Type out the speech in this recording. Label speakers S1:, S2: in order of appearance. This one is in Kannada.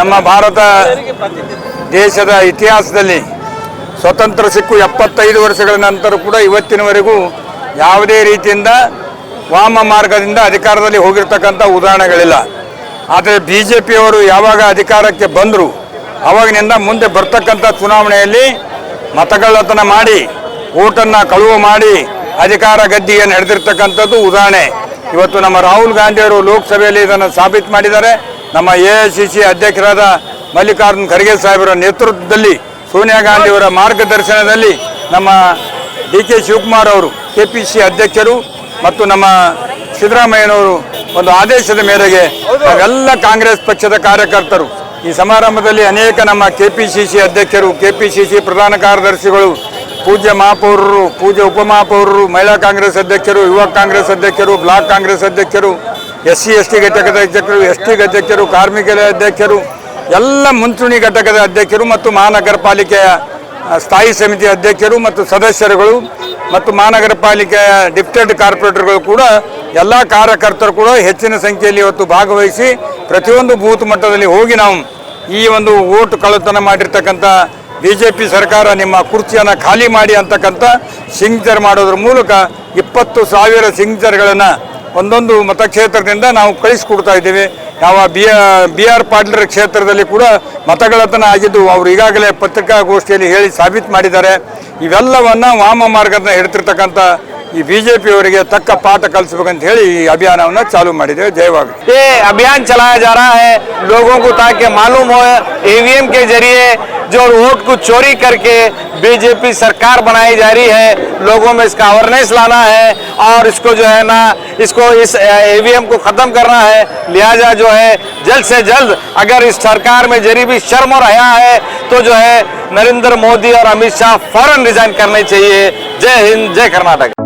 S1: ನಮ್ಮ ಭಾರತ ದೇಶದ ಇತಿಹಾಸದಲ್ಲಿ ಸ್ವತಂತ್ರ ಸಿಕ್ಕು ಎಪ್ಪತ್ತೈದು ವರ್ಷಗಳ ನಂತರ ಕೂಡ ಇವತ್ತಿನವರೆಗೂ ಯಾವುದೇ ರೀತಿಯಿಂದ ವಾಮ ಮಾರ್ಗದಿಂದ ಅಧಿಕಾರದಲ್ಲಿ ಹೋಗಿರ್ತಕ್ಕಂಥ ಉದಾಹರಣೆಗಳಿಲ್ಲ. ಆದರೆ ಬಿ ಜೆ ಪಿಯವರು ಯಾವಾಗ ಅಧಿಕಾರಕ್ಕೆ ಬಂದರು, ಅವಾಗಿನಿಂದ ಮುಂದೆ ಬರ್ತಕ್ಕಂಥ ಚುನಾವಣೆಯಲ್ಲಿ ಮತಗಳ್ಳತನ ಮಾಡಿ, ಓಟನ್ನು ಕಳುವು ಮಾಡಿ ಅಧಿಕಾರ ಗದ್ದಿಗೆ ನಡೆದಿರ್ತಕ್ಕಂಥದ್ದು ಉದಾಹರಣೆ. ಇವತ್ತು ನಮ್ಮ ರಾಹುಲ್ ಗಾಂಧಿಯವರು ಲೋಕಸಭೆಯಲ್ಲಿ ಇದನ್ನು ಸಾಬೀತು ಮಾಡಿದ್ದಾರೆ. ನಮ್ಮ ಎ ಅಧ್ಯಕ್ಷರಾದ ಮಲ್ಲಿಕಾರ್ಜುನ್ ಖರ್ಗೆ ಸಾಹೇಬರ ನೇತೃತ್ವದಲ್ಲಿ ಸೋನಿಯಾ ಗಾಂಧಿಯವರ ಮಾರ್ಗದರ್ಶನದಲ್ಲಿ ನಮ್ಮ ಡಿ ಕೆ ಶಿವಕುಮಾರ್ ಅವರು ಕೆ ಪಿ ಸಿ ಅಧ್ಯಕ್ಷರು ಮತ್ತು ನಮ್ಮ ಸಿದ್ದರಾಮಯ್ಯನವರು ಒಂದು ಆದೇಶದ ಮೇರೆಗೆ ಎಲ್ಲ ಕಾಂಗ್ರೆಸ್ ಪಕ್ಷದ ಕಾರ್ಯಕರ್ತರು. ಈ ಸಮಾರಂಭದಲ್ಲಿ ಅನೇಕ ನಮ್ಮ ಕೆ ಅಧ್ಯಕ್ಷರು ಕೆ ಪ್ರಧಾನ ಕಾರ್ಯದರ್ಶಿಗಳು, ಪೂಜ್ಯ ಮಹಾಪೌರರು ಪೂಜ್ಯ ಉಪಮಹಾಪೌರರು ಮಹಿಳಾ ಕಾಂಗ್ರೆಸ್ ಅಧ್ಯಕ್ಷರು, ಯುವ ಕಾಂಗ್ರೆಸ್ ಅಧ್ಯಕ್ಷರು, ಬ್ಲಾಕ್ ಕಾಂಗ್ರೆಸ್ ಅಧ್ಯಕ್ಷರು ಎಸ್ ಸಿ, ಎಸ್ ಟಿ ಘಟಕದ ಅಧ್ಯಕ್ಷರು, ಎಸ್ ಟಿ ಅಧ್ಯಕ್ಷರು, ಕಾರ್ಮಿಕರ ಅಧ್ಯಕ್ಷರು, ಎಲ್ಲ ಮುಂಚೂಣಿ ಘಟಕದ ಅಧ್ಯಕ್ಷರು ಮತ್ತು ಮಹಾನಗರ ಪಾಲಿಕೆಯ ಸ್ಥಾಯಿ ಸಮಿತಿ ಅಧ್ಯಕ್ಷರು ಮತ್ತು ಸದಸ್ಯರುಗಳು ಮತ್ತು ಮಹಾನಗರ ಪಾಲಿಕೆಯ ಡಿಪ್ಟೆಡ್ ಕಾರ್ಪೊರೇಟರ್ಗಳು ಕೂಡ ಎಲ್ಲ ಕಾರ್ಯಕರ್ತರು ಕೂಡ ಹೆಚ್ಚಿನ ಸಂಖ್ಯೆಯಲ್ಲಿ ಇವತ್ತು ಭಾಗವಹಿಸಿ ಪ್ರತಿಯೊಂದು ಬೂತ್ ಮಟ್ಟದಲ್ಲಿ ಹೋಗಿ ನಾವು ಈ ಒಂದು ಓಟು ಕಳ್ಳತನ ಮಾಡಿರ್ತಕ್ಕಂಥ ಬಿ ಜೆ ಪಿ ಸರ್ಕಾರ ನಿಮ್ಮ ಕುರ್ಚಿಯನ್ನು ಖಾಲಿ ಮಾಡಿ ಅಂತಕ್ಕಂಥ ಸಿಗ್ನೇಚರ್ ಮಾಡೋದ್ರ ಮೂಲಕ ಇಪ್ಪತ್ತು ಸಾವಿರ ಸಿಗ್ನೇಚರ್ಗಳನ್ನು ಒಂದೊಂದು ಮತಕ್ಷೇತ್ರದಿಂದ ನಾವು ಕಳಿಸ್ಕೊಡ್ತಾ ಇದ್ದೀವಿ ಯಾವ ಬಿ ಬಿ ಆರ್ ಪಾಟೀಲರ ಕ್ಷೇತ್ರದಲ್ಲಿ ಕೂಡ ಮತಗಳತನ ಆಗಿದ್ದು ಅವರು ಈಗಾಗಲೇ ಪತ್ರಿಕಾಗೋಷ್ಠಿಯಲ್ಲಿ ಹೇಳಿ ಸಾಬೀತು ಮಾಡಿದ್ದಾರೆ ಇವೆಲ್ಲವನ್ನ ವಾಮ ಮಾರ್ಗದ ಹಿಡ್ತಿರ್ತಕ್ಕಂಥ ಈ ಬಿ ಜೆ ಪಿಯವರಿಗೆ ತಕ್ಕ ಪಾಠ ಕಲಿಸ್ಬೇಕಂತ ಹೇಳಿ ಈ ಅಭಿಯಾನವನ್ನು ಚಾಲೂ ಮಾಡಿದ್ದೇವೆ ಜಯವಾಗಲಿ
S2: ये अभियान चलाया जा रहा है लोगों को ताकि मालूम हो ईवीएम के जरिए जो वोट को चोरी करके बीजेपी सरकार बनाई जा रही है, लोगों में इसका अवेयरनेस लाना है और इसको जो है ना, इसको इस ईवीएम को खत्म करना है। लिहाजा जो है, जल्द से जल्द अगर इस सरकार में जरी भी शर्म और हया है तो जो है नरेंद्र मोदी और अमित शाह फ़ौरन रिजाइन करने चाहिए। जय हिंद, जय कर्नाटक।